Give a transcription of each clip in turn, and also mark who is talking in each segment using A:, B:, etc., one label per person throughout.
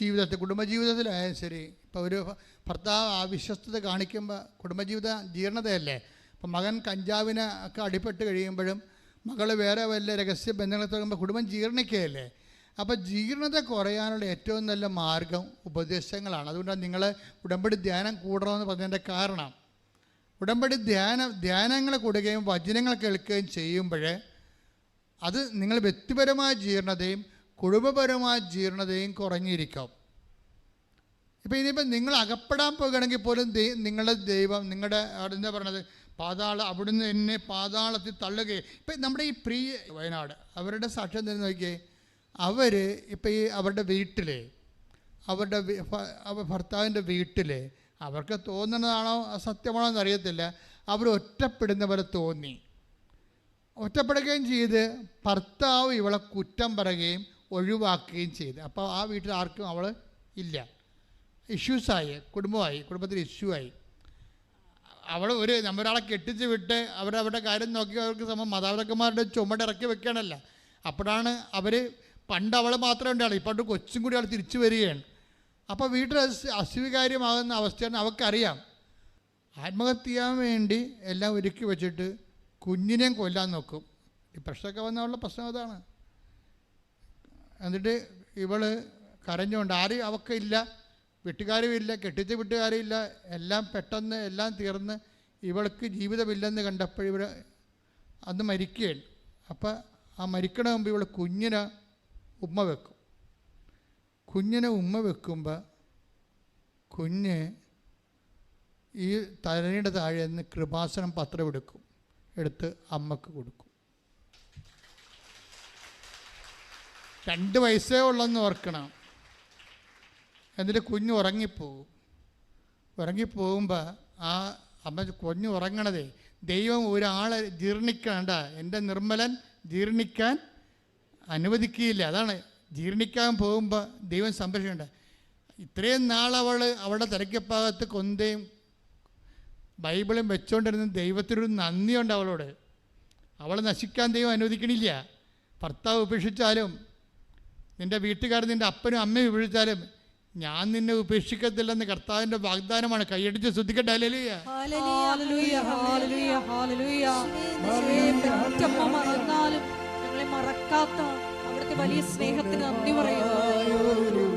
A: ജീവിതത്തിൽ കുടുംബജീവിതത്തിലായാലും ശരി. ഇപ്പോൾ ഒരു ഭർത്താവ് അവിശ്വസ്തത വിശ്വസ്തത കാണിക്കുമ്പോൾ കുടുംബജീവിത ജീർണതയല്ലേ? അപ്പം മകൻ കഞ്ചാവിന് ഒക്കെ അടിപ്പെട്ട് കഴിയുമ്പോഴും മകൾ വേറെ വല്ല രഹസ്യ ബന്ധങ്ങളെ തുടങ്ങുമ്പോൾ കുടുംബം ജീർണിക്കുകയല്ലേ? അപ്പോൾ ജീർണത കുറയാനുള്ള ഏറ്റവും നല്ല മാർഗം ഉപദേശങ്ങളാണ്. അതുകൊണ്ടാണ് നിങ്ങൾ ഉടമ്പടി ധ്യാനം കൂടണമെന്ന് പറഞ്ഞതിന്റെ കാരണം. ഉടമ്പടി ധ്യാന ധ്യാനങ്ങൾ കൂടുകയും വചനങ്ങൾ കേൾക്കുകയും ചെയ്യുമ്പോൾ അത് നിങ്ങൾ വ്യക്തിപരമായ ജീർണതയും കുടുംബപരമായ ജീർണതയും കുറഞ്ഞിരിക്കും. ഇപ്പം ഇനിയിപ്പോൾ നിങ്ങൾ അകപ്പെടാൻ പോകുകയാണെങ്കിൽ പോലും നിങ്ങളുടെ ദൈവം നിങ്ങളുടെ എന്താ പറയണത് പാതാള അവിടുന്ന് എന്നെ പാതാളത്തിൽ തള്ളുകയും. ഇപ്പം നമ്മുടെ ഈ പ്രിയ വയനാട് അവരുടെ സാക്ഷ്യം തന്നെ നോക്കിയേ? അവർ ഇപ്പം ഈ അവരുടെ വീട്ടിൽ അവരുടെ ഭർത്താവിന്റെ വീട്ടിൽ അവർക്ക് തോന്നുന്നതാണോ സത്യമാണോ എന്നറിയത്തില്ല. അവർ ഒറ്റപ്പെടുന്ന പോലെ തോന്നി. ഒറ്റപ്പെടുകയും ചെയ്ത് ഭർത്താവ് ഇവളെ കുറ്റം പറയുകയും ഒഴിവാക്കുകയും ചെയ്ത്. അപ്പോൾ ആ വീട്ടിൽ ആർക്കും അവൾ ഇല്ല. ഇഷ്യൂസായി കുടുംബമായി കുടുംബത്തിൽ ഇഷ്യൂ ആയി അവൾ ഒരു നമ്മളൊരാളെ കെട്ടിച്ച് വിട്ട് അവരവരുടെ കാര്യം നോക്കി അവർക്ക് സമയം മാതാപിതാക്കന്മാരുടെ ചുമടിറക്കി വെക്കണമല്ല അപ്പോഴാണ് അവർ പണ്ട് അവൾ മാത്രമേ ഉണ്ടാവുള്ളൂ ഇപ്പോണ്ട് കൊച്ചും കൂടി അവൾ തിരിച്ചു വരികയാണ്. അപ്പോൾ വീട്ടിൽ അസ്വീകാര്യമാകുന്ന അവസ്ഥയാണ് അവൾക്കറിയാം. ആത്മഹത്യ ചെയ്യാൻ വേണ്ടി എല്ലാം ഒരുക്കി വെച്ചിട്ട് കുഞ്ഞിനെയും കൊല്ലാൻ നോക്കും. ഡിപ്രഷനൊക്കെ വന്നുള്ള പ്രശ്നം അതാണ്. എന്നിട്ട് ഇവൾ കരഞ്ഞുകൊണ്ട് ആരും വീട്ടുകാരും ഇല്ല കെട്ടിച്ച വീട്ടുകാരും ഇല്ല എല്ലാം പെട്ടെന്ന് എല്ലാം തീർന്ന് ഇവൾക്ക് ജീവിതമില്ലെന്ന് കണ്ടപ്പോൾ ഇവർ അന്ന് മരിക്കുകയാണ്. അപ്പം ആ മരിക്കണ മുമ്പ് ഇവൾ കുഞ്ഞിനെ ഉമ്മ വെക്കും. കുഞ്ഞിനെ ഉമ്മ വെക്കുമ്പോൾ കുഞ്ഞ് ഈ തലയുടെ താഴെ നിന്ന് കൃപാസനം പത്രം എടുക്കും എടുത്ത് അമ്മയ്ക്ക് കൊടുക്കും. രണ്ട് വയസ്സേ ഉള്ളെന്ന് ഓർക്കണം. എന്നിട്ട് കുഞ്ഞ് ഉറങ്ങിപ്പോവും ഉറങ്ങിപ്പോകുമ്പോൾ ആ അമ്മ കുഞ്ഞ് ഉറങ്ങണതേ ദൈവം ഒരാളെ ജീർണിക്കണ്ട. എന്റെ നിർമ്മലൻ ജീർണിക്കാൻ അനുവദിക്കുകയില്ല. അതാണ് ജീർണിക്കാൻ പോകുമ്പോൾ ദൈവം സംരക്ഷിക്കണ്ട. ഇത്രയും നാൾ അവൾ അവളുടെ തിരക്കപ്പാകത്ത് കൊന്തയും ബൈബിളും വെച്ചുകൊണ്ടിരുന്ന ദൈവത്തിനൊരു നന്ദിയുണ്ട് അവളോട്. അവളെ നശിക്കാൻ ദൈവം അനുവദിക്കണില്ല. ഭർത്താവ് ഉപേക്ഷിച്ചാലും നിന്റെ വീട്ടുകാർ നിന്റെ അപ്പനും അമ്മയും ഉപേക്ഷിച്ചാലും ഞാൻ നിന്നെ ഉപേക്ഷിക്കത്തില്ലെന്ന് കർത്താവിന്റെ വാഗ്ദാനമാണ്. കൈയടിച്ച് ശ്രദ്ധിക്കട്ടെ. അല്ലേ
B: ഹല്ലേലൂയ, ഹല്ലേലൂയ, ഹല്ലേലൂയ. യേശുവേ, പെറ്റമ്മ മറന്നാലും ഞങ്ങളെ മറക്കാത്ത അവിടുത്തെ വലിയ സ്നേഹത്തിന് നന്ദി പറയുന്നു.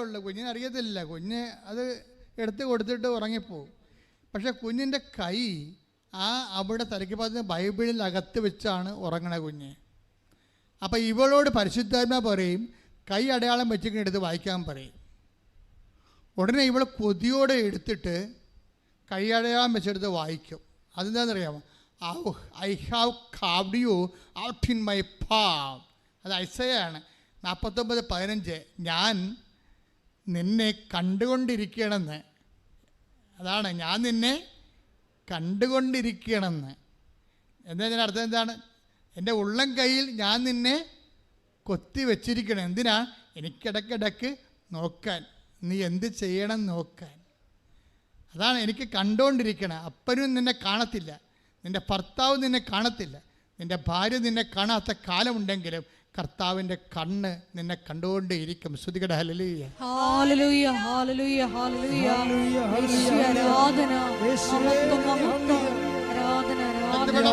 A: ഉള്ളൂ. കുഞ്ഞിന് അറിയത്തില്ല കുഞ്ഞ് അത് എടുത്ത് കൊടുത്തിട്ട് ഉറങ്ങിപ്പോവും. പക്ഷെ കുഞ്ഞിന്റെ കൈ ആ അവിടെ തലയ്ക്ക് ബൈബിളിൽ അകത്ത് വെച്ചാണ് ഉറങ്ങണ കുഞ്ഞ്. അപ്പോൾ ഇവളോട് പരിശുദ്ധാത്മ പറയും കൈ അടയാളം വെച്ചിങ്ങനെ എടുത്ത് വായിക്കാൻ പറയും. ഉടനെ ഇവൾ കൊതിയോടെ എടുത്തിട്ട് കൈ അടയാളം വെച്ചെടുത്ത് വായിക്കും. അതെന്താണെന്ന് അറിയാമോ ഔ I have carved you out in my palm. അത് ഐസയാണ്. നാൽപ്പത്തൊമ്പത് പതിനഞ്ച്. ഞാൻ നിന്നെ കണ്ടുകൊണ്ടിരിക്കണമെന്ന്. അതാണ് ഞാൻ നിന്നെ കണ്ടുകൊണ്ടിരിക്കണമെന്ന്. എന്താ ഇതിന്റെ അർത്ഥം എന്താണ്? എന്റെ ഉള്ളം കയ്യിൽ ഞാൻ നിന്നെ കൊത്തി വെച്ചിരിക്കണം. എന്തിനാ? എനിക്കിടക്കിടക്ക് നോക്കാൻ. നീ എന്ത് ചെയ്യണം നോക്കാൻ. അതാണ് എനിക്ക് കണ്ടുകൊണ്ടിരിക്കണം അപ്പനും നിന്നെ കാണത്തില്ല. നിന്റെ ഭർത്താവ് നിന്നെ കാണത്തില്ല. നിന്റെ ഭാര്യ നിന്നെ കാണാത്ത കാലമുണ്ടെങ്കിലും കർത്താവിന്റെ കണ്ണ് നിന്നെ കണ്ടുകൊണ്ടേയിരിക്കും. ശ്രുതികട ഹലലൂയ
B: ഹല്ലേലൂയ, ഹല്ലേലൂയ, ഹല്ലേലൂയ. യേശുവേ, ആരാധന. ആരാധന. ആരാധന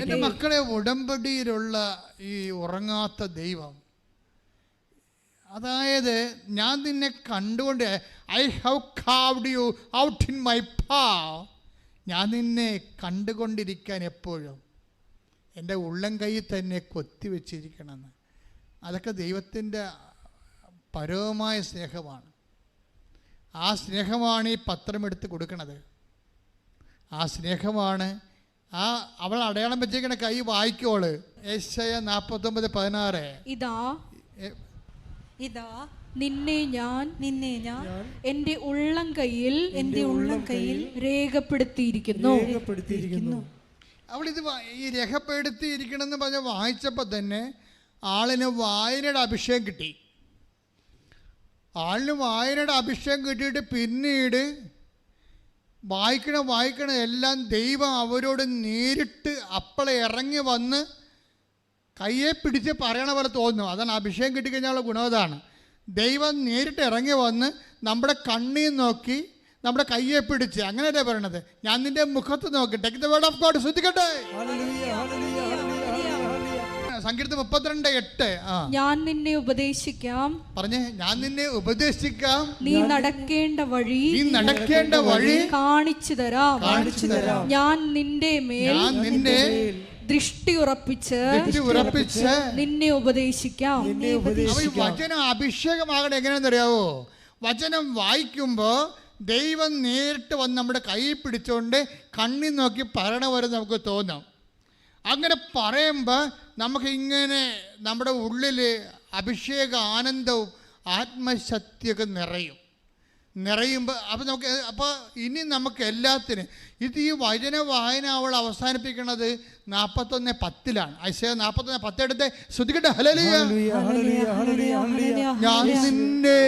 C: എന്റെ
A: മക്കളെ ഉടമ്പടിയിലുള്ള ഈ ഉറങ്ങാത്ത ദൈവം. അതായത് ഞാൻ നിന്നെ കണ്ടുകൊണ്ട് I have carved you out in my പാ. ഞാൻ നിന്നെ കണ്ടുകൊണ്ടിരിക്കാൻ എപ്പോഴും എന്റെ ഉള്ളം കൈ തന്നെ കൊത്തി കൊത്തിവെച്ചിരിക്കണമെന്ന്. അതൊക്കെ ദൈവത്തിന്റെ പരമമായ സ്നേഹമാണ്. ആ സ്നേഹമാണ് ഈ പത്രമെടുത്ത് കൊടുക്കണത്. ആ സ്നേഹമാണ് ആ അവൾ അടയാളം വെച്ചേക്കണ കൈ വായിക്കോൾ. ഏശയ നാൽപ്പത്തൊമ്പത് പതിനാറ്.
C: ഇതാ ഇതാ നിന്നെ ഞാൻ
D: നിന്നെ ഞാൻ
C: എന്റെ ഉള്ളം കയ്യിൽ
D: എന്റെ ഉള്ളം കയ്യിൽ
C: രേഖപ്പെടുത്തിയിരിക്കുന്നു.
B: രേഖപ്പെടുത്തിയിരിക്കുന്നു.
A: അവൾ ഇത് ഈ ഈ രേഖപ്പെടുത്തിയിരിക്കണമെന്ന് പറഞ്ഞ വായിച്ചപ്പോൾ തന്നെ ആളിന് വായനയുടെ അഭിഷേകം കിട്ടി. ആളിന് വായനയുടെ അഭിഷേകം കിട്ടിയിട്ട് പിന്നീട് വായിക്കണ വായിക്കണ എല്ലാം ദൈവം അവരോട് നേരിട്ട് അപ്പളെ ഇറങ്ങി വന്ന് കയ്യെ പിടിച്ച് പറയണ പോലെ തോന്നുന്നു. അതാണ് അഭിഷേകം കിട്ടിക്കഴിഞ്ഞാലുള്ള ഗുണം അതാണ്. ദൈവം നേരിട്ട് ഇറങ്ങി വന്ന് നമ്മുടെ കണ്ണീർ നോക്കി നമ്മുടെ കയ്യെ പിടിച്ച് അങ്ങനെയല്ലേ പറയണത്? ഞാൻ നിന്റെ മുഖത്ത് നോക്കി. Take the word of God ശ്രദ്ധിക്കട്ടെ സങ്കീർത്തനം മുപ്പത്തിരണ്ട് എട്ട്.
C: ഞാൻ നിന്നെ ഉപദേശിക്കാം.
A: പറഞ്ഞേ ഞാൻ നിന്നെ ഉപദേശിക്കാം.
C: നീ നടക്കേണ്ട വഴി
A: നീ നടക്കേണ്ട വഴി
C: കാണിച്ചു തരാം.
A: കാണിച്ചു തരാം.
C: ഞാൻ നിന്റെ മേൽ
A: ഞാൻ നിന്റെ
C: ദൃഷ്ടി ഉറപ്പിച്ച്
A: ഉറപ്പിച്ച്
C: നിന്നെ ഉപദേശിക്കാം.
A: വചനം അഭിഷേകമാകണം എങ്ങനെയാണെന്നറിയാവോ? വചനം വായിക്കുമ്പോൾ ദൈവം നേരിട്ട് വന്ന് നമ്മുടെ കൈ പിടിച്ചുകൊണ്ട് കണ്ണിൽ നോക്കി പറയണ വരെ നമുക്ക് തോന്നാം. അങ്ങനെ പറയുമ്പോൾ നമുക്ക് ഇങ്ങനെ നമ്മുടെ ഉള്ളിൽ അഭിഷേക ആനന്ദവും ആത്മശക്തിയൊക്കെ നിറയും. നിറയുമ്പോൾ അപ്പോൾ നമുക്ക് അപ്പോൾ ഇനി നമുക്ക് എല്ലാത്തിനും ഇത് ഈ വചന വായന അവൾ അവസാനിപ്പിക്കുന്നത് നാൽപ്പത്തൊന്ന് പത്തിലാണ്. ഐശ്വര്യ നാൽപ്പത്തൊന്ന് പത്തെടുത്ത് ശ്രുതിക്കട്ടെ? ഹലലിയ ഞാൻ നിന്നെ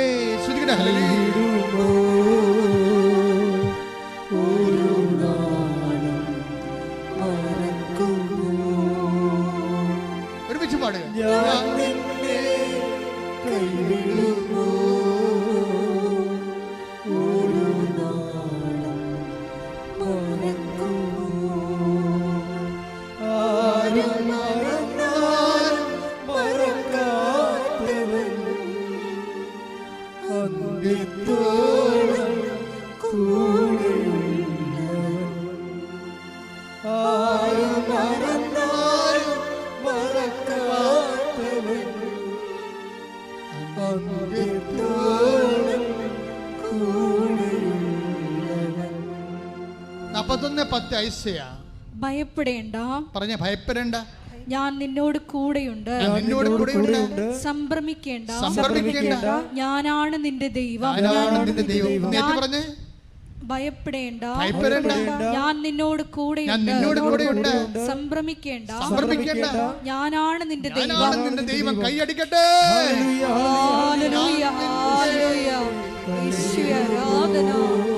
A: ശ്രുതിക്കട്ടെ? ഹലലിയ
B: nhớ. đến
A: നാൽപ്പത്തൊന്ന് പത്ത് ഐശയ
C: ഭയപ്പെടേണ്ട.
A: പറഞ്ഞ ഭയപ്പെടേണ്ട.
C: ഞാൻ നിന്നോട് കൂടെയുണ്ട്.
A: ഞാൻ നിന്നോട് കൂടെയുണ്ട്.
C: സംഭ്രമിക്കേണ്ട.
A: സംഭ്രമിക്കേണ്ട.
C: ഞാനാണ് നിന്റെ ദൈവം.
A: ഞാനാണ് നിന്റെ ദൈവം. പറഞ്ഞേ.
C: ഭയപ്പെടേണ്ട.
A: ഭയപ്പെടേണ്ട.
C: ഞാൻ നിന്നോട്
A: ഞാൻ നിന്നോട് കൂടെയുണ്ട്.
C: സംഭ്രമിക്കേണ്ട.
A: സംഭ്രമിക്കേണ്ട.
C: ഞാനാണ് നിന്റെ ദൈവം.
A: ഞാനാണ് നിന്റെ ദൈവം. കൈയടിക്കട്ടെ.
C: ഹല്ലേലൂയ, ഹല്ലേലൂയ. യേശുവേ, ആരാധന.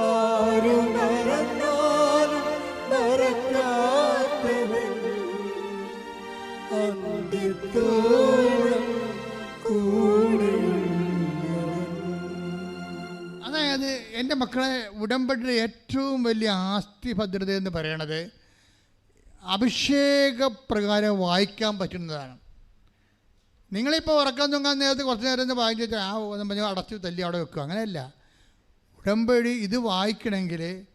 B: ആരും
A: അതായത് എന്റെ മക്കളെ ഉടമ്പടിയുടെ ഏറ്റവും വലിയ ആസ്തി ഭദ്രത എന്ന് പറയണത് അഭിഷേകപ്രകാരം വായിക്കാൻ പറ്റുന്നതാണ്. നിങ്ങളിപ്പോൾ ഉറക്കം തൂങ്ങാൻ നേരത്തെ കുറച്ച് നേരം വായിച്ചിട്ട് ആ പറഞ്ഞ് അടച്ചു തല്ലി അവിടെ വെക്കുക അങ്ങനെയല്ല. ഉടമ്പടി ഇത് വായിക്കണമെങ്കിൽ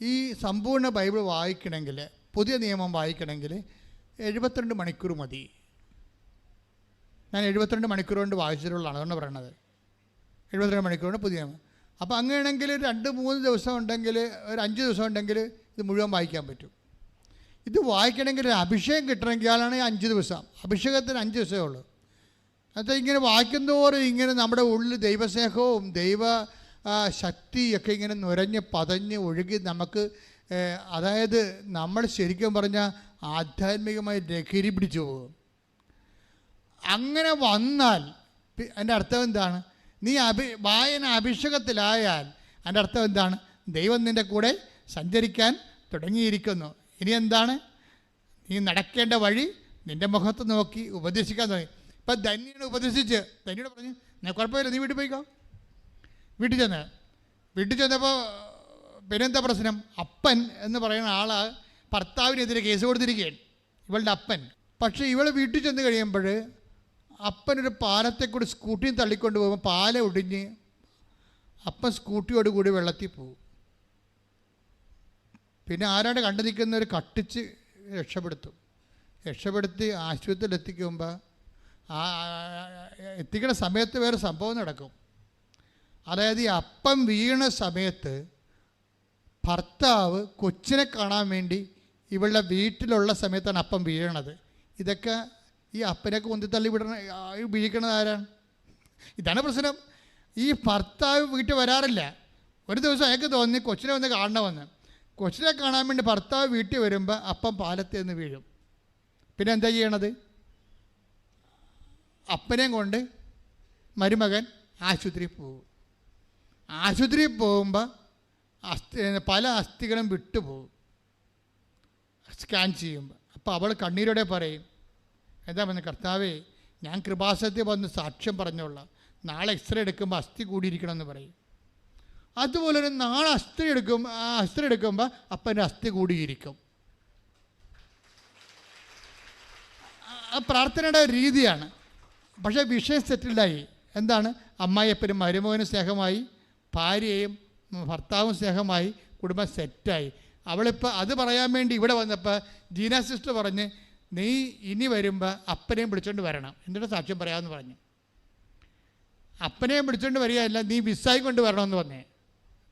A: ഈ സമ്പൂർണ ബൈബിൾ വായിക്കണമെങ്കിൽ പുതിയ നിയമം വായിക്കണമെങ്കിൽ എഴുപത്തിരണ്ട് മണിക്കൂർ മതി. ഞാൻ എഴുപത്തിരണ്ട് മണിക്കൂർ കൊണ്ട് വായിച്ചിട്ടുള്ളതാണ് അതുകൊണ്ട് പറയണത്. എഴുപത്തിരണ്ട് മണിക്കൂർ കൊണ്ട് പുതിയ നിയമം. അപ്പോൾ അങ്ങനെയാണെങ്കിൽ രണ്ട് മൂന്ന് ദിവസം ഉണ്ടെങ്കിൽ ഒരു അഞ്ച് ദിവസം ഉണ്ടെങ്കിൽ ഇത് മുഴുവൻ വായിക്കാൻ പറ്റും. ഇത് വായിക്കണമെങ്കിൽ ഒരു അഭിഷേകം കിട്ടണമെങ്കിലാണ് ഈ അഞ്ച് ദിവസം. അഭിഷേകത്തിന് അഞ്ച് ദിവസമേ ഉള്ളൂ. അത് ഇങ്ങനെ വായിക്കും തോറും ഇങ്ങനെ നമ്മുടെ ഉള്ളിൽ ദൈവസ്നേഹവും ദൈവ ശക്തിയൊക്കെ ഇങ്ങനെ നുരഞ്ഞ് പതഞ്ഞ് ഒഴുകി നമുക്ക് അതായത് നമ്മൾ ശരിക്കും പറഞ്ഞാൽ ആധ്യാത്മികമായി ലഹരി പിടിച്ചു പോകും. അങ്ങനെ വന്നാൽ എന്റെ അർത്ഥം എന്താണ്? നീ അഭി വായന അഭിഷേകത്തിലായാൽ എന്റെ അർത്ഥം എന്താണ്? ദൈവം നിന്റെ കൂടെ സഞ്ചരിക്കാൻ തുടങ്ങിയിരിക്കുന്നു. ഇനി എന്താണ്? നീ നടക്കേണ്ട വഴി നിന്റെ മുഖത്ത് നോക്കി ഉപദേശിക്കാൻ തുടങ്ങി. ഇപ്പം ധന്യനെ ഉപദേശിച്ച് ധന്യോട് പറഞ്ഞു ഞാൻ കുഴപ്പമില്ല നീ വീട്ടിൽ പോയിക്കോ. വീട്ടിൽ ചെന്ന് വീട്ടിൽ ചെന്നപ്പോൾ പിന്നെന്താ പ്രശ്നം? അപ്പൻ എന്ന് പറയുന്ന ആൾ ഭർത്താവിനെതിരെ കേസ് കൊടുത്തിരിക്കുകയാണ് ഇവളുടെ അപ്പൻ. പക്ഷേ ഇവൾ വീട്ടിൽ ചെന്ന് കഴിയുമ്പോൾ അപ്പനൊരു പാലത്തെക്കൂടി സ്കൂട്ടിയും തള്ളിക്കൊണ്ട് പോകുമ്പോൾ പാല ഒടിഞ്ഞ് അപ്പൻ സ്കൂട്ടിയോട് കൂടി വെള്ളത്തിൽ പോകും. പിന്നെ ആരാണ്ട് കണ്ടു നിൽക്കുന്നവർ കട്ടിച്ച് രക്ഷപ്പെടുത്തും. രക്ഷപ്പെടുത്തി ആശുപത്രിയിൽ എത്തിക്കുമ്പോൾ ആ എത്തിക്കുന്ന സമയത്ത് വേറെ സംഭവം നടക്കും. അതായത് ഈ അപ്പം വീണ സമയത്ത് ഭർത്താവ് കൊച്ചിനെ കാണാൻ വേണ്ടി ഇവളുടെ വീട്ടിലുള്ള സമയത്താണ് അപ്പം വീഴണത് ഇതൊക്കെ ഈ അപ്പനൊക്കെ ഉന്തിത്തള്ളി വിടണ വീഴിക്കണത് ആരാണ്? ഇതാണ് പ്രശ്നം. ഈ ഭർത്താവ് വീട്ടിൽ വരാറില്ല. ഒരു ദിവസം അയാൾക്ക് തോന്നി കൊച്ചിനെ വന്ന് കാണണമെന്ന്. കൊച്ചിനെ കാണാൻ വേണ്ടി ഭർത്താവ് വീട്ടിൽ വരുമ്പോൾ അപ്പം പാലത്തിൽ നിന്ന് വീഴും. പിന്നെ എന്താ ചെയ്യണത്? അപ്പനെയും കൊണ്ട് മരുമകൻ ആശുപത്രിയിൽ പോകും. ആശുപത്രിയിൽ പോകുമ്പോൾ അസ്ഥി പല അസ്ഥികളും വിട്ടുപോകും. സ്കാൻ ചെയ്യുമ്പോൾ അപ്പോൾ അവൾ കണ്ണീരോടെ പറയും എന്താ പറഞ്ഞ കർത്താവേ ഞാൻ കൃപാസത്തിൽ വന്ന് സാക്ഷ്യം പറഞ്ഞോളാം നാളെ എക്സ്റേ എടുക്കുമ്പോൾ അസ്ഥി കൂടിയിരിക്കണമെന്ന് പറയും. അതുപോലെ തന്നെ നാളെ അസ്ഥി എടുക്കും ആ അസ്ഥി എടുക്കുമ്പോൾ അപ്പന്റെ അസ്ഥി കൂടിയിരിക്കും. ആ- പ്രാർത്ഥനയുടെ രീതിയാണ്. പക്ഷേ വിഷയം സെറ്റിൽഡായി എന്താണ്? അമ്മായിയപ്പനും മരുമകനും സ്നേഹമായി ഭാര്യയും ഭർത്താവും സ്നേഹമായി കുടുംബം സെറ്റായി. അവളിപ്പോൾ അത് പറയാൻ വേണ്ടി ഇവിടെ വന്നപ്പോൾ ജീന സിസ്റ്റർ പറഞ്ഞ് നീ ഇനി വരുമ്പോൾ അപ്പനെയും വിളിച്ചുകൊണ്ട് വരണം. എന്നിട്ട് സാക്ഷ്യം പറയാമെന്ന് പറഞ്ഞു. അപ്പനെയും പിടിച്ചോണ്ട് വരികയല്ല നീ വിസായി കൊണ്ട് വരണമെന്ന് പറഞ്ഞേ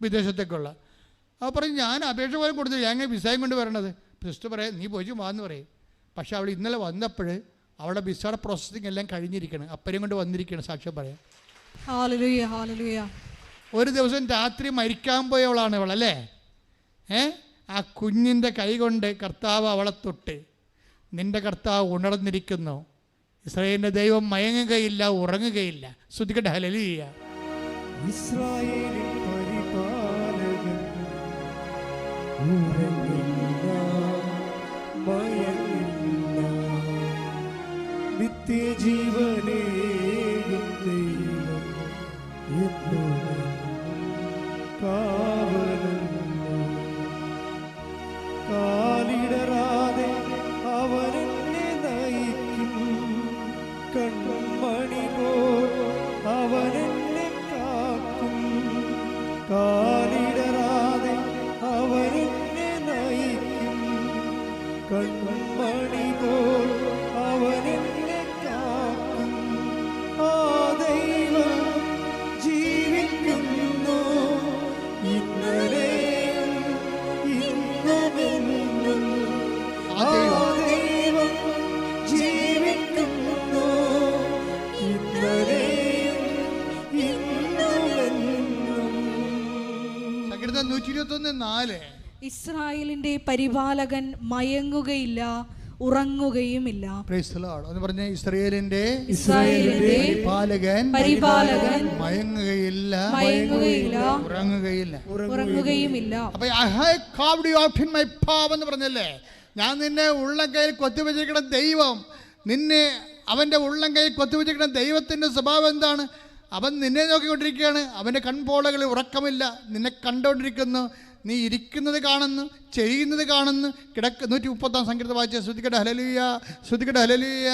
A: വിദേശത്തേക്കുള്ള. അപ്പോൾ പറഞ്ഞു ഞാൻ അപേക്ഷ പോലും കൊടുത്തില്ല. ഞാൻ വിസായും കൊണ്ട് വരണത്? സിസ്റ്റർ പറയാം നീ പോയി വാന്ന് പറയും. പക്ഷേ അവൾ ഇന്നലെ വന്നപ്പോൾ അവളുടെ വിസയുടെ പ്രോസസ്സിങ് എല്ലാം കഴിഞ്ഞിരിക്കണം. അപ്പരെയും കൊണ്ട് വന്നിരിക്കണം സാക്ഷ്യം പറയാം ഒരു ദിവസം രാത്രി മരിക്കാൻ പോയവളാണ് അവളല്ലേ അല്ലേ? ഏ? ആ കുഞ്ഞിന്റെ കൈ കൊണ്ട് കർത്താവ് അവളെ തൊട്ട് നിന്റെ കർത്താവ് ഉണർന്നിരിക്കുന്നു. ഇസ്രായേലിന്റെ ദൈവം മയങ്ങുകയില്ല ഉറങ്ങുകയില്ല. ശ്രുതിക്കട്ടെ ഹലലിയ
B: ഇസ്രായേലിൻ പരിപാലകൻ ഉറങ്ങില്ല. നിത്യജീവനേകും
A: സങ്കീർത്തനം നൂറ്റി നാല്.
C: ഇസ്രായേലിന്റെ പരിപാലകൻ മയങ്ങുകയില്ല ഉറങ്ങുകയുമില്ല.
A: എന്ന് പറഞ്ഞ ഇസ്രയേലിന്റെ
C: ഇസ്രായേലിന്റെ
A: പരിപാലകൻ
C: പരിപാലകൻ
A: മയങ്ങുകയില്ല
C: മയങ്ങുകയില്ല
A: ഉറങ്ങുകയില്ല.
C: ഉറങ്ങുകയുമില്ല.
A: അപ്പൊ have carved you out in my palm എന്ന് പറഞ്ഞല്ലേ? ഞാൻ നിന്നെ ഉള്ളം കയ്യിൽ കൊത്തിവെച്ചിരിക്കുന്ന ദൈവം നിന്നെ അവന്റെ ഉള്ളം കയ്യിൽ കൊത്തിവെച്ചിരിക്കുന്ന ദൈവത്തിന്റെ സ്വഭാവം എന്താണ്? അവൻ നിന്നെ നോക്കിക്കൊണ്ടിരിക്കുകയാണ്. അവന്റെ കൺപോളകളിൽ ഉറക്കമില്ല. നിന്നെ കണ്ടുകൊണ്ടിരിക്കുന്നു നീ ഇരിക്കുന്നത് കാണുന്നു ചെയ്യുന്നത് കാണുന്നു. കിടക്ക്. നൂറ്റി മുപ്പത്താം സംഗീത വായിച്ച ശ്രുതിക്കട്ടെ. ഹലലിയ ശ്രുതിക്കട്ടെ. ഹലലിയ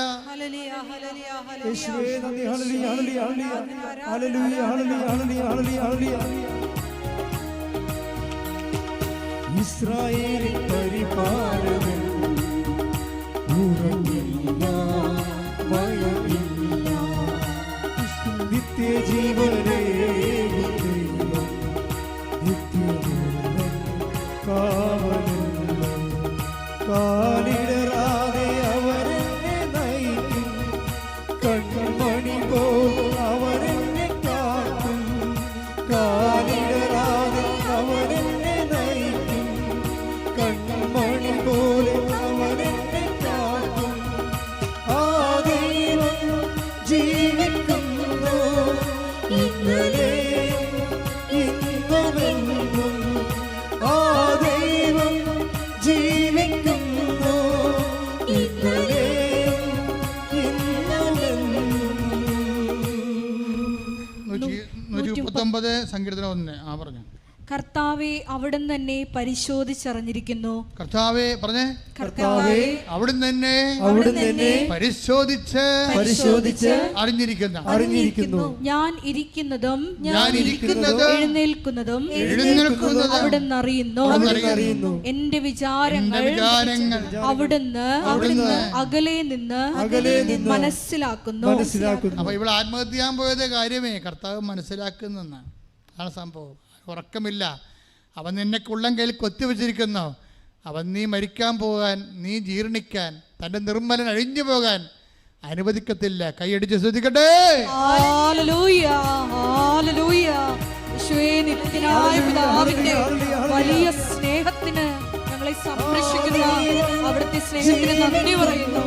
C: ഇസ്രായേലി ഹല്ലേലൂയ,
B: നൂറ്റി മുപ്പത്തൊമ്പത്
A: സങ്കീർത്തനം ഒന്ന്. ആ പറഞ്ഞു.
C: കർത്താവെ അവിടുന്ന് തന്നെ പരിശോധിച്ചറിഞ്ഞിരിക്കുന്നു.
A: കർത്താവെ പറഞ്ഞേ.
C: കർത്താവെ
A: അവിടുന്ന് തന്നെ
B: അവിടുന്ന് തന്നെ
A: പരിശോധിച്ച്
B: പരിശോധിച്ച്
A: അറിഞ്ഞിരിക്കുന്നു.
B: അറിഞ്ഞിരിക്കുന്നു.
C: ഞാൻ ഇരിക്കുന്നതും
A: ഞാൻ ഇരിക്കുന്നതും
C: എഴുന്നേൽക്കുന്നതും
A: എഴുന്നേൽക്കുന്നത്
C: അവിടുന്ന് അറിയുന്നു.
A: അറിയുന്നു.
C: എന്റെ വിചാരങ്ങൾ
A: വിചാരങ്ങൾ
C: അവിടുന്ന് അവിടുന്ന് അകലെ നിന്ന്
B: അകലെ നിന്ന്
C: മനസ്സിലാക്കുന്നു.
B: മനസ്സിലാക്കുന്നു.
A: അപ്പൊ ഇവിടെ ആത്മഹത്യ ചെയ്യാൻ പോയത് കാര്യമേ കർത്താവ് മനസ്സിലാക്കുന്നെന്ന് അതാണ് സംഭവം. ഉറക്കമില്ല. അവൻ നിന്നെ കുള്ളം കയ്യിൽ കൊത്തിവെച്ചിരിക്കുന്നു. അവൻ നീ മരിക്കാൻ പോകാൻ നീ ജീർണിക്കാൻ തന്റെ നിർമ്മലൻ അഴിഞ്ഞു പോകാൻ അനുവദിക്കത്തില്ല. കൈയടിച്ച് ശ്രദ്ധിക്കട്ടെ
C: വലിയ സ്നേഹത്തിന് ഞങ്ങളെ സംരക്ഷിക്കുന്ന അവിടുത്തെ സ്നേഹത്തിന് നന്ദി പറയുന്നു.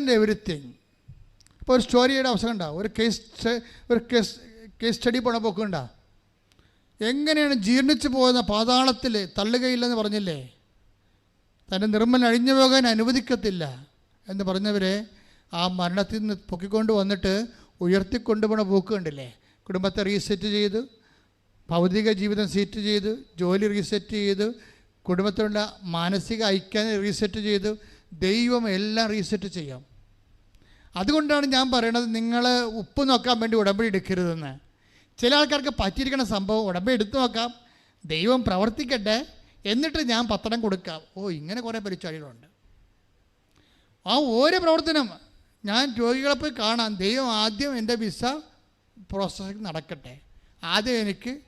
A: ആൻഡ് എവറിത്തിങ് ഇപ്പോൾ ഒരു സ്റ്റോറിയുടെ അവസരം ഉണ്ടാവും. ഒരു കേസ് ഒരു കേസ് കേസ് സ്റ്റഡി പോണ പോക്കുണ്ടാ എങ്ങനെയാണ് ജീർണിച്ചു പോകുന്ന പാതാളത്തിൽ തള്ളുകയില്ലെന്ന് പറഞ്ഞില്ലേ? തന്റെ നിർമ്മൽ അഴിഞ്ഞു പോകാൻ അനുവദിക്കത്തില്ല എന്ന് പറഞ്ഞവരെ ആ മരണത്തിൽ നിന്ന് പൊക്കിക്കൊണ്ട് വന്നിട്ട് ഉയർത്തിക്കൊണ്ടുപോണ പോക്ക് കണ്ടില്ലേ? കുടുംബത്തെ റീസെറ്റ് ചെയ്ത് ഭൗതിക ജീവിതം സീറ്റ് ചെയ്ത് ജോലി റീസെറ്റ് ചെയ്ത് കുടുംബത്തിലുള്ള മാനസിക ഐക്യം റീസെറ്റ് ചെയ്ത് ദൈവം എല്ലാം റീസെറ്റ് ചെയ്യാം. അതുകൊണ്ടാണ് ഞാൻ പറയണത് നിങ്ങൾ ഉപ്പ് നോക്കാൻ വേണ്ടി ഉടമ്പടി എടുക്കരുതെന്ന്. ചില ആൾക്കാർക്ക് പറ്റിയിരിക്കുന്ന സംഭവം ഉടമ്പടി എടുത്തു നോക്കാം ദൈവം പ്രവർത്തിക്കട്ടെ എന്നിട്ട് ഞാൻ പത്രം കൊടുക്കാം. ഓ ഇങ്ങനെ കുറേ പരിപാടികളുണ്ട്. ആ ഓരോ പ്രവർത്തനം ഞാൻ രോഗികളെ പോയി കാണാം. ദൈവം ആദ്യം എന്റെ വിസ പ്രോസസ്സിങ് നടക്കട്ടെ. ആദ്യം എനിക്ക്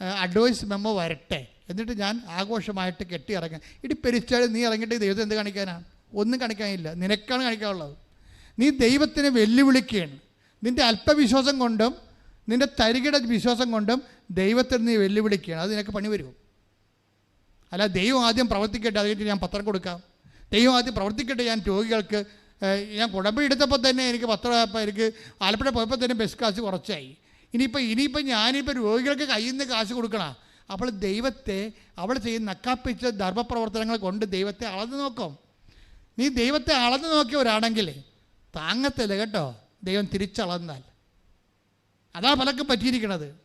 A: അഡ്വൈസ് മെമ്മോ വരട്ടെ. എന്നിട്ട് ഞാൻ ആഘോഷമായിട്ട് കെട്ടി ഇറങ്ങാം ഇടി പെരിച്ചാൽ നീ ഇറങ്ങിയിട്ട് ദൈവത്തെ എന്ത് കാണിക്കാനാണ് ഒന്നും കാണിക്കാനില്ല. നിനക്കാണ് കാണിക്കാനുള്ളത്. നീ ദൈവത്തിനെ വെല്ലുവിളിക്കുകയാണ്. നിന്റെ അല്പവിശ്വാസം കൊണ്ടും നിന്റെ തരികിട വിശ്വാസം കൊണ്ടും ദൈവത്തെ നീ വെല്ലുവിളിക്കുകയാണ്. അത് നിനക്ക് പണി വരും. അല്ല ദൈവം ആദ്യം പ്രവർത്തിക്കട്ടെ അത് കഴിഞ്ഞിട്ട് ഞാൻ പത്രം കൊടുക്കാം. ദൈവം ആദ്യം പ്രവർത്തിക്കട്ടെ ഞാൻ രോഗികൾക്ക് ഞാൻ കുടമ്പടി എടുത്തപ്പോൾ തന്നെ എനിക്ക് പത്രം എനിക്ക് ആലപ്പുഴ പോയപ്പോൾ തന്നെ ബസ് കാശ് കുറച്ചായി. ഇനിയിപ്പോൾ ഇനിയിപ്പോൾ ഞാനിപ്പോൾ രോഗികൾക്ക് കയ്യിൽ നിന്ന് കാശ് കൊടുക്കണം അപ്പോൾ ദൈവത്തെ അവൾ ചെയ്യുന്ന നക്കാപ്പിച്ച ധർമ്മപ്രവർത്തനങ്ങൾ കൊണ്ട് ദൈവത്തെ അളന്ന് നോക്കും. നീ ദൈവത്തെ അളന്നു നോക്കിയവരാണെങ്കിൽ താങ്ങത്തില്ല കേട്ടോ. ദൈവം തിരിച്ചളന്നാൽ. അതാ പലർക്കും പറ്റിയിരിക്കണത്.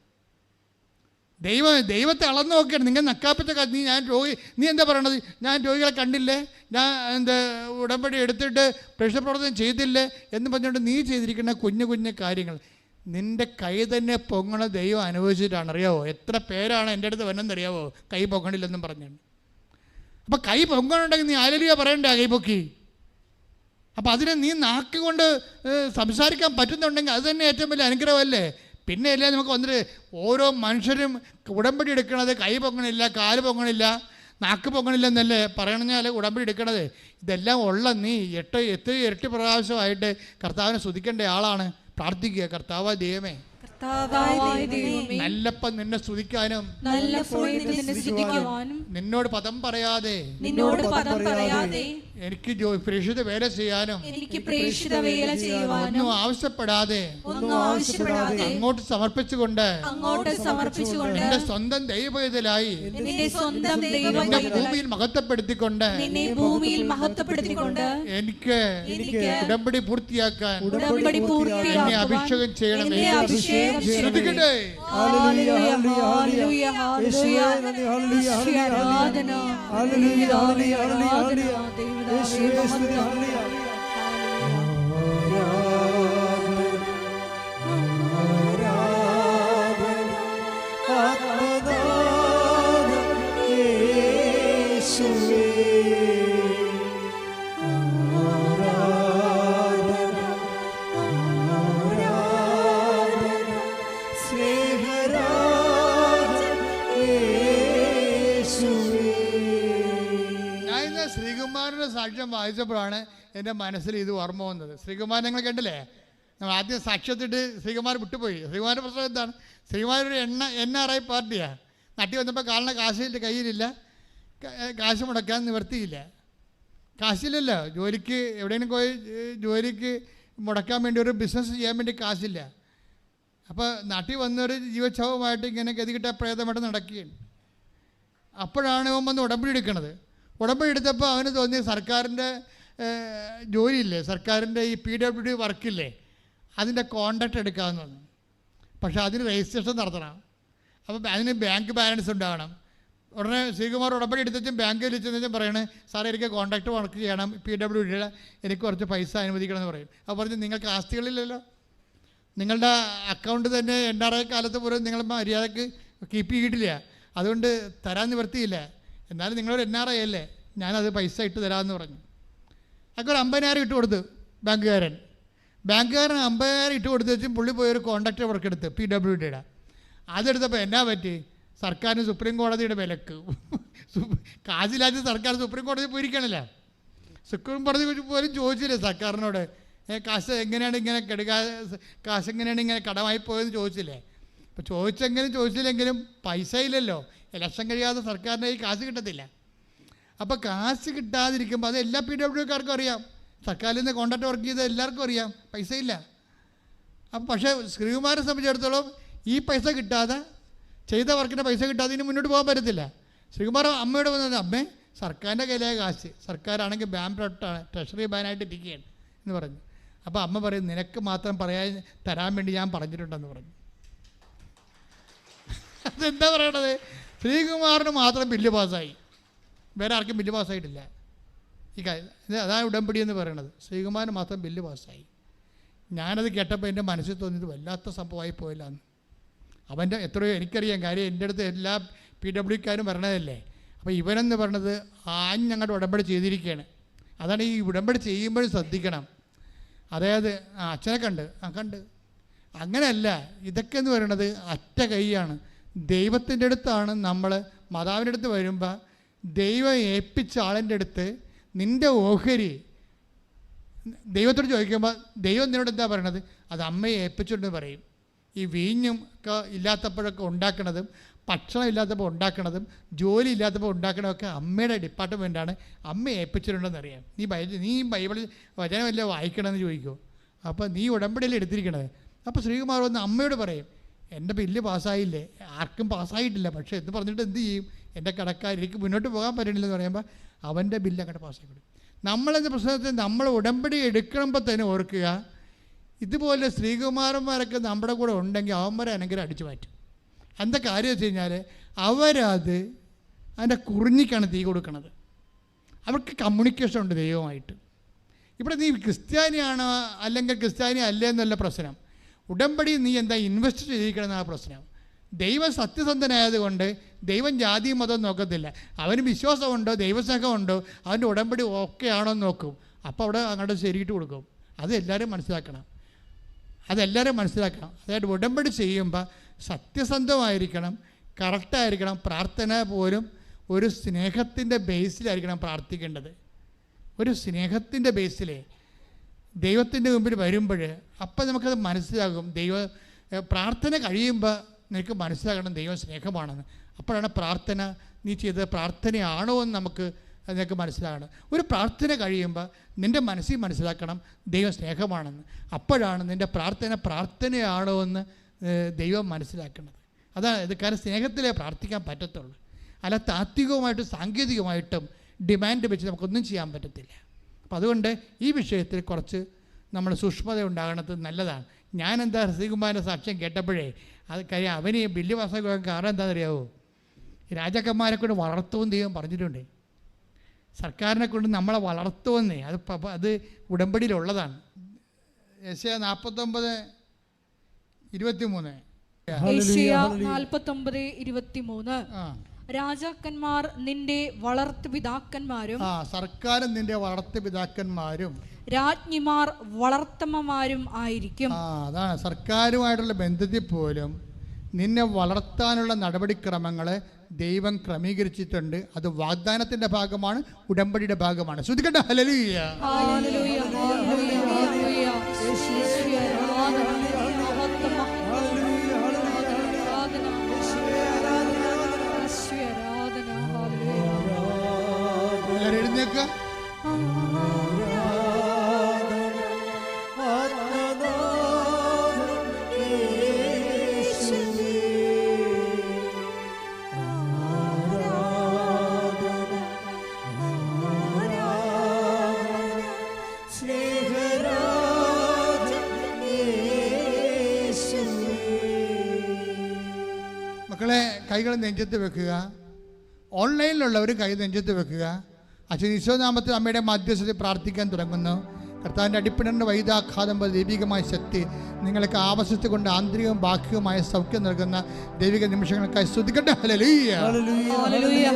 A: ദൈവം ദൈവത്തെ അളന്ന് നോക്കിയാണ്. നിങ്ങൾ നക്കാപ്പിച്ച കാ- നീ ഞാൻ രോഗി നീ എന്താ പറയണത്? ഞാൻ രോഗികളെ കണ്ടില്ലേ? ഞാൻ എന്താ ഉടമ്പടി എടുത്തിട്ട് പ്രേക്ഷക പ്രവർത്തനം ചെയ്തില്ലേ എന്ന് പറഞ്ഞുകൊണ്ട് നീ ചെയ്തിരിക്കുന്ന കുഞ്ഞു കുഞ്ഞു കാര്യങ്ങൾ. നിന്റെ കൈ തന്നെ പൊങ്ങണ ദൈവം അനുഭവിച്ചിട്ടാണ്. അറിയാവോ? എത്ര പേരാണ് എന്റെ അടുത്ത് വന്നെന്നറിയാവോ കൈ പൊങ്ങണില്ലെന്നും പറഞ്ഞുകൊണ്ട്. അപ്പം കൈ പൊങ്ങണുണ്ടെങ്കിൽ നീ ആലലിയ പറയണ്ടേ കൈ പൊക്കി? അപ്പം അതിനെ നീ നാക്ക് കൊണ്ട് സംസാരിക്കാൻ പറ്റുന്നുണ്ടെങ്കിൽ അത് തന്നെ ഏറ്റവും വലിയ അനുഗ്രഹമല്ലേ? പിന്നെ അല്ലേ നമുക്ക് വന്നിട്ട് ഓരോ മനുഷ്യരും ഉടമ്പടി എടുക്കണത് കൈ പൊങ്ങണില്ല കാൽ പൊങ്ങണില്ല നാക്ക് പൊങ്ങണില്ല എന്നല്ലേ പറയണഞ്ഞാൽ ഉടമ്പടി എടുക്കണത്? ഇതെല്ലാം ഉള്ള നീ എട്ട് എത്ര ഇരട്ടി പ്രാവശ്യമായിട്ട് കർത്താവിനെ സ്തുതിക്കേണ്ട ആളാണ്. പ്രാർത്ഥിക്കുക കർത്താവ് ദൈവമേ. നല്ലപ്പം നിന്നെ സ്തുതിക്കാനും.
C: നല്ല നിന്നെ സ്തുതിക്കുവാനും
A: നിന്നോട് പദം പറയാതെ.
C: നിന്നോട് പദം പറയാതെ.
A: എനിക്ക് പ്രേക്ഷിത വേല ചെയ്യാനും.
C: എനിക്ക് പ്രേക്ഷിത വേല ചെയ്യുവാനും.
A: ഒന്നും ആവശ്യപ്പെടാതെ.
C: ഒന്നും ആവശ്യപ്പെടാതെ.
A: അങ്ങോട്ട് സമർപ്പിച്ചുകൊണ്ട്.
C: അങ്ങോട്ട് സമർപ്പിച്ചുകൊണ്ട്.
A: എന്റെ സ്വന്തം ദൈവത്തിലായി
C: നിന്റെ സ്വന്തം
A: എന്റെ
C: ദൈവം
A: ഭൂമിയിൽ മഹത്വപ്പെടുത്തിക്കൊണ്ട്.
C: നിന്നെ ഭൂമിയിൽ മഹത്വപ്പെടുത്തിക്കൊണ്ട്.
A: എനിക്ക്
C: എനിക്ക്
A: ഉടമ്പടി പൂർത്തിയാക്കാൻ.
C: ഉടമ്പടി
A: എന്നെ അഭിഷേകം ചെയ്യണമേ
C: എന്നെ അഭിഷേകം.
A: ശ്രദ്ധിക്കട്ടെ
B: ഹല്ലേലൂയ,
A: ശ്രീകുമാരന്റെ സാക്ഷ്യം വായിച്ചപ്പോഴാണ് എന്റെ മനസ്സിൽ ഇത് ഓർമ്മ വന്നത്. ശ്രീകുമാരൻ നിങ്ങൾ കണ്ടില്ലേ? നമ്മൾ ആദ്യം സാക്ഷ്യത്തിട്ട് ശ്രീകുമാർ വിട്ടുപോയി. ശ്രീകുമാരന്റെ പ്രശ്നം എന്താണ്? ശ്രീകുമാർ ഒരു എണ്ണ എൻ ആർ ഐ പാർട്ടിയാണ് നട്ടി വന്നപ്പോൾ കാലിന് കാശിന്റെ കയ്യിലില്ല. കാശ് മുടക്കാൻ നിവർത്തിയില്ല കാശില്ലല്ലോ. ജോലിക്ക് എവിടെയെങ്കിലും പോയി ജോലിക്ക് മുടക്കാൻ വേണ്ടി ഒരു ബിസിനസ് ചെയ്യാൻ വേണ്ടി കാശില്ല. അപ്പോൾ നാട്ടിൽ വന്നൊരു ജീവച്ഛവമായിട്ട് ഇങ്ങനെ ഗതികിട്ട പ്രേതമായിട്ട് നടക്കുകയാണ്. അപ്പോഴാണ് ഇവൻ വന്ന് ഉടമ്പടി എടുക്കണത്. ഉടമ്പടി എടുത്തപ്പോൾ അവന് തോന്നിയ സർക്കാരിന്റെ ജോലിയില്ലേ? സർക്കാരിന്റെ ഈ പി ഡബ്ല്യു ഡി വർക്കില്ലേ? അതിന്റെ കോണ്ടാക്ട് എടുക്കാമെന്ന് പറഞ്ഞു. പക്ഷേ അതിന് രജിസ്ട്രേഷൻ നടത്തണം. അപ്പോൾ അതിന് ബാങ്ക് ബാലൻസ് ഉണ്ടാവണം. ഉടനെ ശ്രീകുമാർ ഉടമ്പടി എടുത്തും ബാങ്കിൽ ചെന്നു പറയണേ സാറേ എനിക്ക് കോൺട്രാക്ട് വർക്ക് ചെയ്യണം. പി ഡബ്ല്യു ഡിയുടെ എനിക്ക് കുറച്ച് പൈസ അനുവദിക്കണം എന്ന് പറയും. അപ്പോൾ പറഞ്ഞു നിങ്ങൾക്ക് ആസ്തികളില്ലല്ലോ. നിങ്ങളുടെ അക്കൗണ്ട് തന്നെ എൻ ആർ ഐ കാലത്ത് പോലും നിങ്ങൾ മര്യാദയ്ക്ക് കീപ്പ് ചെയ്തിട്ടില്ല. അതുകൊണ്ട് തരാൻ നിവർത്തിയില്ല എന്നാലും നിങ്ങളൊരു എൻ ആർ ഐ അല്ലേ? ഞാനത് പൈസ ഇട്ട് തരാമെന്ന് പറഞ്ഞു. അതൊക്കെ ഒരു അമ്പതിനായിരം ഇട്ട് കൊടുത്ത് ബാങ്കുകാരൻ. ബാങ്കുകാരൻ അമ്പതിനായിരം ഇട്ട് കൊടുത്ത് വെച്ചും പുള്ളി പോയൊരു കോൺട്രാക്ട് വർക്ക് എടുത്ത് പി ഡബ്ല്യു ഡിയുടെ അതെടുത്തപ്പോൾ എന്നാ പറ്റി? സർക്കാരിന് സുപ്രീം കോടതിയുടെ വിലക്ക്. കാശില്ലാത്ത സർക്കാർ സുപ്രീം കോടതി പോയിരിക്കണല്ലോ? സുപ്രീം കോടതി പോലും ചോദിച്ചില്ലേ സർക്കാരിനോട്. കാശ് എങ്ങനെയാണ് ഇങ്ങനെ കെടുകാ? കാശ് എങ്ങനെയാണ് ഇങ്ങനെ കടമായി പോയെന്ന് ചോദിച്ചില്ലേ? അപ്പോൾ ചോദിച്ചെങ്കിലും ചോദിച്ചില്ലെങ്കിലും പൈസ ഇല്ലല്ലോ. ഇലക്ഷൻ കഴിയാതെ സർക്കാരിന്റെ ഈ കാശ് കിട്ടത്തില്ല. അപ്പോൾ കാശ് കിട്ടാതിരിക്കുമ്പോൾ അത് എല്ലാ പി ഡബ്ല്യുക്കാർക്കും അറിയാം. സർക്കാരിൽ നിന്ന് കോൺട്രാക്ട് വർക്ക് ചെയ്ത എല്ലാവർക്കും അറിയാം. പൈസ ഇല്ല അപ്പം പക്ഷേ ശ്രീകുമാരെ സംബന്ധിച്ചിടത്തോളം ഈ പൈസ കിട്ടാതെ ചെയ്ത വർക്കിന്റെ പൈസ കിട്ടാതെ ഇനി മുന്നോട്ട് പോകാൻ പറ്റത്തില്ല. ശ്രീകുമാർ അമ്മയോട് വന്നത് അമ്മേ സർക്കാരിന്റെ കയ്യിലെ കാശ്. സർക്കാരാണെങ്കിൽ ബാങ്ക്രപ്റ്റാണ് ട്രഷറി ബാനായിട്ട് ഇരിക്കുകയാണ് എന്ന് പറഞ്ഞു. അപ്പോൾ അമ്മ പറയും നിനക്ക് മാത്രം പറയാൻ തരാൻ വേണ്ടി ഞാൻ പറഞ്ഞിട്ടുണ്ടെന്ന് പറഞ്ഞു. അതെന്താ പറയണത്? ശ്രീകുമാറിന് മാത്രം ബില്ല് പാസ്സായി. വേറെ ആർക്കും ബില്ല് പാസ്സായിട്ടില്ല. ഈ കാര്യം അതാണ് ഉടമ്പടി എന്ന് പറയണത്. ശ്രീകുമാറിന് മാത്രം ബില്ല് പാസ്സായി. ഞാനത് കേട്ടപ്പോൾ എന്റെ മനസ്സിൽ തോന്നിയത് വല്ലാത്ത സംഭവമായി പോയില്ല എന്ന് അവന്റെ എത്രയോ എനിക്കറിയാം കാര്യം. എന്റെ അടുത്ത് എല്ലാ പി ഡബ്ല്യുക്കാരും പറഞ്ഞതല്ലേ അപ്പോൾ ഇവനെന്ന് പറഞ്ഞത് ആഞ്ഞ് ഞങ്ങളുടെ ഉടമ്പടി ചെയ്തിരിക്കുകയാണ് അതാണ് ഈ ഉടമ്പടി ചെയ്യുമ്പോഴും ശ്രദ്ധിക്കണം. അതായത് അച്ഛനെ കണ്ട് ആ കണ്ട്. അങ്ങനെയല്ല ഇതൊക്കെ എന്ന് പറയുന്നത് അറ്റ കൈയാണ്. ദൈവത്തിന്റെ അടുത്താണ് നമ്മൾ മാതാവിന്റെ അടുത്ത് വരുമ്പോൾ ദൈവം ഏൽപ്പിച്ച ആളിന്റെ അടുത്ത് നിന്റെ ഓഹരി ദൈവത്തോട് ചോദിക്കുമ്പോൾ ദൈവം നിന്നോട് എന്താ പറയണത്? അത് അമ്മയെ ഏൽപ്പിച്ചുകൊണ്ട് പറയും. ഈ വീഞ്ഞും ഒക്കെ ഇല്ലാത്തപ്പോഴൊക്കെ ഉണ്ടാക്കണതും ഭക്ഷണം ഇല്ലാത്തപ്പോൾ ഉണ്ടാക്കണതും ജോലി ഇല്ലാത്തപ്പോൾ ഉണ്ടാക്കണതൊക്കെ അമ്മയുടെ ഡിപ്പാർട്ട്മെന്റാണ് അമ്മ ഏൽപ്പിച്ചിട്ടുണ്ടെന്ന് അറിയാം. നീ ബൈബിൾ നീ ബൈബിളിൽ വചനമല്ലേ വായിക്കണമെന്ന് ചോദിക്കുമോ അപ്പോൾ നീ ഉടമ്പടിയിൽ എടുത്തിരിക്കണത്. അപ്പോൾ ശ്രീകുമാർ വന്ന് അമ്മയോട് പറയും എന്റെ ബില്ല് പാസ്സായില്ലേ? ആർക്കും പാസ്സായിട്ടില്ല. പക്ഷേ എന്ന് പറഞ്ഞിട്ട് എന്ത് ചെയ്യും? എന്റെ കടക്കാർ എനിക്ക് മുന്നോട്ട് പോകാൻ പറ്റണില്ലെന്ന് പറയുമ്പോൾ അവന്റെ ബില്ല് അങ്ങോട്ട് പാസ്സാക്കി കൊടുക്കും നമ്മളെന്ന പ്രശ്നത്തിൽ നമ്മൾ ഉടമ്പടി എടുക്കുമ്പോൾ തന്നെ ഓർക്കുക ഇതുപോലെ ശ്രീകുമാരന്മാരൊക്കെ നമ്മുടെ കൂടെ ഉണ്ടെങ്കിൽ അവന്മാരെ അനങ്കരം അടിച്ചു മാറ്റും. എന്താ കാര്യം വെച്ച് കഴിഞ്ഞാൽ അവരത് അതിന്റെ കുറിഞ്ഞിക്കാണ് തീ കൊടുക്കണത്. അവർക്ക് കമ്മ്യൂണിക്കേഷൻ ഉണ്ട് ദൈവമായിട്ട്. ഇവിടെ നീ ക്രിസ്ത്യാനിയാണോ? അല്ലെങ്കിൽ ക്രിസ്ത്യാനി അല്ലേ എന്നുള്ള പ്രശ്നം. ഉടമ്പടി നീ എന്താ ഇൻവെസ്റ്റ് ചെയ്തിരിക്കണമെന്നാണ് പ്രശ്നം. ദൈവം സത്യസന്ധനായതുകൊണ്ട് ദൈവം ജാതി മതം നോക്കത്തില്ല. അവന് വിശ്വാസമുണ്ടോ ദൈവസ്നേഹമുണ്ടോ അവന്റെ ഉടമ്പടി ഓക്കെ ആണോ എന്ന് നോക്കും. അപ്പോൾ അവിടെ അങ്ങോട്ട് ശരിയിട്ട് കൊടുക്കും. അത് എല്ലാവരും മനസ്സിലാക്കണം. അതെല്ലാവരും മനസ്സിലാക്കണം. അതായത് ഉടമ്പടി ചെയ്യുമ്പോൾ സത്യസന്ധമായിരിക്കണം കറക്റ്റായിരിക്കണം പ്രാർത്ഥന പോലും ഒരു സ്നേഹത്തിന്റെ ബേസിലായിരിക്കണം പ്രാർത്ഥിക്കേണ്ടത്. ഒരു സ്നേഹത്തിന്റെ ബേസിലേ ദൈവത്തിന്റെ മുമ്പിൽ വരുമ്പോൾ അപ്പം നമുക്കത് മനസ്സിലാകും. ദൈവ പ്രാർത്ഥന കഴിയുമ്പോൾ നിനക്ക് മനസ്സിലാകണം ദൈവം സ്നേഹമാണെന്ന്. അപ്പോഴാണ് പ്രാർത്ഥന നീ ചെയ്തത് പ്രാർത്ഥനയാണോ എന്ന് നമുക്ക് നിനക്ക് മനസ്സിലാകണം. ഒരു പ്രാർത്ഥന കഴിയുമ്പോൾ നിന്റെ മനസ്സിൽ മനസ്സിലാക്കണം ദൈവം സ്നേഹമാണെന്ന്. അപ്പോഴാണ് നിന്റെ പ്രാർത്ഥന പ്രാർത്ഥനയാണോ എന്ന് ദൈവം മനസ്സിലാക്കുന്നത്. അതാണ് ഇത് കാരണം സ്നേഹത്തിലേ പ്രാർത്ഥിക്കാൻ പറ്റത്തുള്ളൂ. അല്ല താത്വികവുമായിട്ടും സാങ്കേതികമായിട്ടും ഡിമാൻഡ് വെച്ച് നമുക്കൊന്നും ചെയ്യാൻ പറ്റത്തില്ല. അപ്പം അതുകൊണ്ട് ഈ വിഷയത്തിൽ കുറച്ച് നമ്മൾ സൂക്ഷ്മത ഉണ്ടാകണത് നല്ലതാണ്. ഞാൻ എന്താ ശ്രീകുമാരന്റെ സാക്ഷ്യം കേട്ടപ്പോഴേ അത് കാര്യം അവന് ഈ ബില്ല് പാസ്സാക്കാൻ കാരണം എന്താണെന്നറിയാവോ? രാജാക്കന്മാരെ കൊണ്ട് വളർത്തുമെന്ന് ദൈവം പറഞ്ഞിട്ടുണ്ട്. സർക്കാരിനെ കൊണ്ട് നമ്മളെ വളർത്തുമെന്നേ. അത് അത് ഉടമ്പടിയിലുള്ളതാണ്. എസ് എ നാൽപ്പത്തൊമ്പത് ഇരുപത്തി മൂന്ന്
C: നാൽപ്പത്തൊമ്പത് ഇരുപത്തിമൂന്ന്.
A: ആ.
C: രാജാക്കന്മാർ നിന്റെ വളർത്തു പിതാക്കന്മാരും
A: ആ സർക്കാരും നിന്റെ വളർത്തു പിതാക്കന്മാരും
C: രാജ്ഞിമാർ വളർത്തമ്മമാരും ആയിരിക്കും.
A: ആ അതാണ്. സർക്കാരുമായിട്ടുള്ള ബന്ധത്തിൽ പോലും നിന്നെ വളർത്താനുള്ള നടപടിക്രമങ്ങളെ ദൈവം ക്രമീകരിച്ചിട്ടുണ്ട്. അത് വാഗ്ദാനത്തിന്റെ ഭാഗമാണ് ഉടമ്പടിയുടെ ഭാഗമാണ്. ശ്രദ്ധിക്കട്ടെ? ഹലലിയ കേൾക്കുക.
C: മക്കളെ
A: കൈകൾ നെഞ്ചത്ത് വെക്കുക. ഓൺലൈനിലുള്ളവർ കൈ നെഞ്ചത്ത് വെക്കുക. അച്ഛൻ ഈശോനാമത്തിൽ അമ്മയുടെ മധ്യസ്ഥത പ്രാർത്ഥിക്കാൻ തുടങ്ങുന്നു. കർത്താവിന്റെ അടിപ്പിണറിന്റെ വൈദാഘാതം പോലെ ദൈവികമായ ശക്തി നിങ്ങൾക്ക് ആവശ്യത്തെ കൊണ്ട് ആന്തരികവും ബാഹ്യവുമായ സൗഖ്യം നൽകുന്ന ദൈവിക നിമിഷങ്ങൾക്കായി ശ്രദ്ധിക്കട്ടെ ഹല്ലേലൂയ
C: ഹല്ലേലൂയ, ഹല്ലേലൂയ,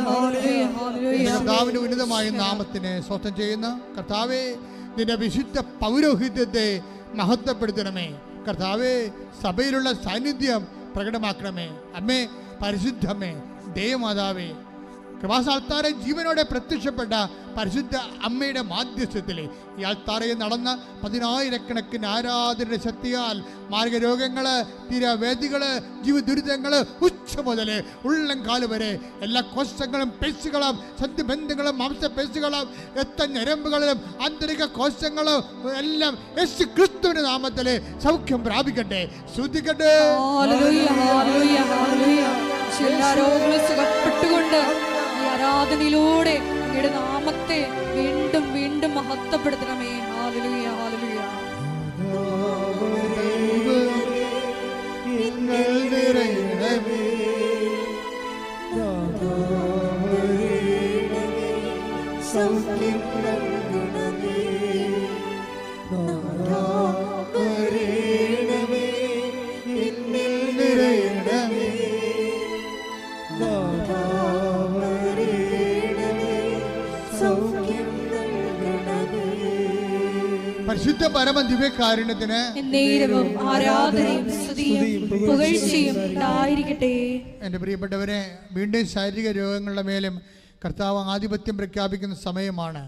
C: ഹല്ലേലൂയ.
A: കർത്താവിന്റെ ഉന്നതമായ നാമത്തിനെ സ്വസ്ഥം ചെയ്യുന്ന. കർത്താവെ നിന്റെ വിശുദ്ധ പൗരോഹിത്യത്തെ മഹത്വപ്പെടുത്തണമേ. കർത്താവെ സഭയിലുള്ള സാന്നിധ്യം പ്രകടമാക്കണമേ. അമ്മേ പരിശുദ്ധമേ ദേവമാതാവേ കൃപാസാൽത്താരെ ജീവനോടെ പ്രത്യക്ഷപ്പെട്ട പരിശുദ്ധ അമ്മയുടെ മാധ്യസ്ഥത്തിൽ ഈ ആൾത്താറയിൽ നടന്ന പതിനായിരക്കണക്കിന് ആരാധനയുടെ ശക്തിയാൽ മാർഗരോഗങ്ങൾ തീരവേദികൾ ജീവദുരിതങ്ങൾ ഉച്ച മുതൽ ഉള്ളംകാൽ വരെ എല്ലാ കോശങ്ങളും പേശികളും സന്ധിബന്ധങ്ങളും മാംസപേശികളും എത്ര ഞരമ്പുകളിലും ആന്തരിക കോശങ്ങളും എല്ലാം യേശു ക്രിസ്തുവിന്റെ നാമത്തിൽ സൗഖ്യം പ്രാപിക്കട്ടെ. ശ്രദ്ധിക്കട്ടെ.
C: എല്ലാ രോഗങ്ങളും സുഖപ്പെട്ടുകൊണ്ട് ആരാധനയിലൂടെ അങ്ങയുടെ നാമത്തെ വീണ്ടും വീണ്ടും മഹത്വപ്പെടുത്തണമേ. ഹാലലുയ ഹാലലുയ
B: സൗഖ്യം
A: പരിശുദ്ധ പരമ ദിവ്യകാരുണ്യത്തിന്
C: എന്നേരവും ആരാധനയും സ്തുതിയും പുകഴ്ചയും ഉണ്ടായിരിക്കട്ടെ.
A: എന്റെ പ്രിയപ്പെട്ടവരെ വീണ്ടും ശാരീരിക രോഗങ്ങളുടെ മേലും കർത്താവ് ആധിപത്യം പ്രഖ്യാപിക്കുന്ന സമയമാണ്.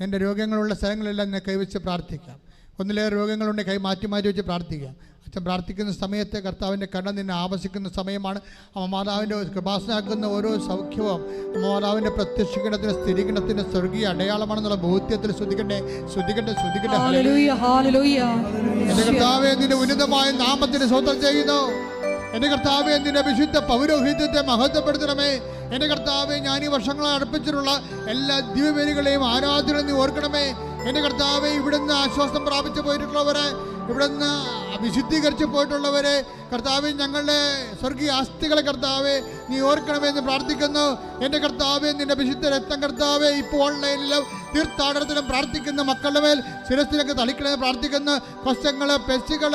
A: നിന്റെ രോഗങ്ങളുള്ള സ്ഥലങ്ങളെല്ലാം നിന്നെ കൈവച്ച് പ്രാർത്ഥിക്കാം. ഒന്നിലേറെ രോഗങ്ങളുണ്ട് കൈ മാറ്റി മാറ്റി വെച്ച് പ്രാർത്ഥിക്കുക. അച്ഛൻ പ്രാർത്ഥിക്കുന്ന സമയത്ത് കർത്താവിന്റെ കണ്ണ് നിന്നെ ആവശിക്കുന്ന സമയമാണ്. അമ്മ മാതാവിന്റെ കൃപാസനാക്കുന്ന ഓരോ സൗഖ്യവും മാതാവിന്റെ പ്രത്യക്ഷഗണത്തിന്റെ സ്ഥിരീകരണത്തിന്റെ സ്വർഗീയ അടയാളമാണെന്നുള്ള ബോധ്യത്തിൽ ശ്രദ്ധിക്കട്ടെ ശ്രദ്ധിക്കട്ടെ ശ്രദ്ധിക്കട്ടെ എന്റെ കർത്താവെ നിന്റെ ഉന്നതമായ നാമത്തിന് സ്വന്തം ചെയ്യുന്നു. എന്റെ കർത്താവെ നിന്റെ വിശുദ്ധ പൗരോഹിത്യത്തെ മഹത്വപ്പെടുത്തണമേ. എന്റെ കർത്താവെ ഞാൻ ഈ വർഷങ്ങളെ അർപ്പിച്ചിട്ടുള്ള എല്ലാ ദിവ്യവേലികളെയും ആരാധന നീ ഓർക്കണമേ. എന്റെ കർത്താവ് ഇവിടുന്ന് ആശ്വാസം പ്രാപിച്ചു പോയിട്ടുള്ളവരെ ഇവിടുന്ന് വിശുദ്ധീകരിച്ച് പോയിട്ടുള്ളവരെ കർത്താവ് ഞങ്ങളുടെ സ്വർഗീയ ആസ്തികളെ കർത്താവ് നീ ഓർക്കണമെന്ന് പ്രാർത്ഥിക്കുന്നു. എന്റെ കർത്താവ് നിന്റെ വിശുദ്ധ രക്തം കർത്താവ് ഇപ്പോൾ ഓൺലൈനിലും തീർത്ഥാടനത്തിലും പ്രാർത്ഥിക്കുന്ന മക്കളുടെ മേൽ ശിരസിലൊക്കെ തളിക്കണമെന്ന് പ്രാർത്ഥിക്കുന്നു. കൊശങ്ങൾ പെസ്റ്റുകൾ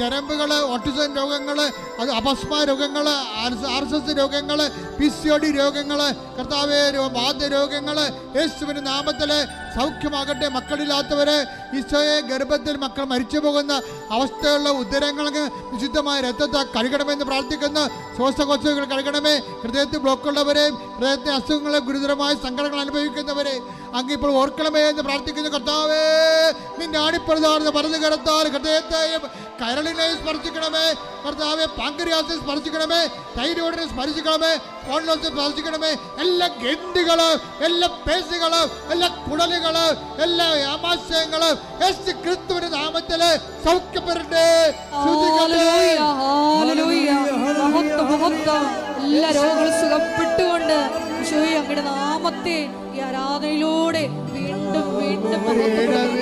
A: ഞരമ്പുകൾ ഓട്ടിസം രോഗങ്ങൾ അത് അപസ്മ രോഗങ്ങൾ ആർ എസ് എസ് രോഗങ്ങൾ പി സി ഒ ഡി രോഗങ്ങൾ കർത്താവ് വാദ്യ രോഗങ്ങൾ യേശുവിന്റെ നാമത്തിൽ സൗഖ്യമാകട്ടെ. മക്കളില്ലാത്തവരെ ഈശോയെ ഗർഭത്തിൽ മക്കൾ മരിച്ചു പോകുന്ന അവസ്ഥയുള്ള ഉദരങ്ങൾക്ക് വിശുദ്ധമായ രക്തത്തെ കഴുകണമെന്ന് പ്രാർത്ഥിക്കുന്ന. ശ്വാസകോശങ്ങൾ കഴുകണമേ. ഹൃദയത്തിൽ ബ്ലോക്കുള്ളവരെയും ഹൃദയത്തെ അസുഖങ്ങളെ ഗുരുതരമായ സങ്കടങ്ങൾ അനുഭവിക്കുന്നവരെ അങ്ങ് ഇപ്പോൾ ഓർക്കണമേ എന്ന് പ്രാർത്ഥിക്കുന്ന കർത്താവേ നിന്റെ ആണിപ്പഴുതാണെന്ന് പറഞ്ഞു കിടത്താൽ ഹൃദയത്തെയും കരളിനെയും സ്പർശിക്കണമേ. കർത്താവെ പാങ്കരിയാസെ സ്പർശിക്കണമേ തൈരോടിനെ സ്പർശിക്കണമേ സ്പോണ്ടിലോസിനെ സ്പർശിക്കണമേ. എല്ലാ ഗന്ധികൾ എല്ലാ പേശികൾ എല്ലാ കുടലുകൾ എല്ലാ ആമാശയങ്ങൾ യേശു ക്രിസ്തുവിന്റെ നാമത്തിൽ സൗഖ്യപ്പെടട്ടെ.
C: എല്ലാ രോഗങ്ങളും സുഖപ്പെട്ടുകൊണ്ട് അങ്ങയുടെ നാമത്തെ ഈ ആരാധനയിലൂടെ വീണ്ടും വീണ്ടും.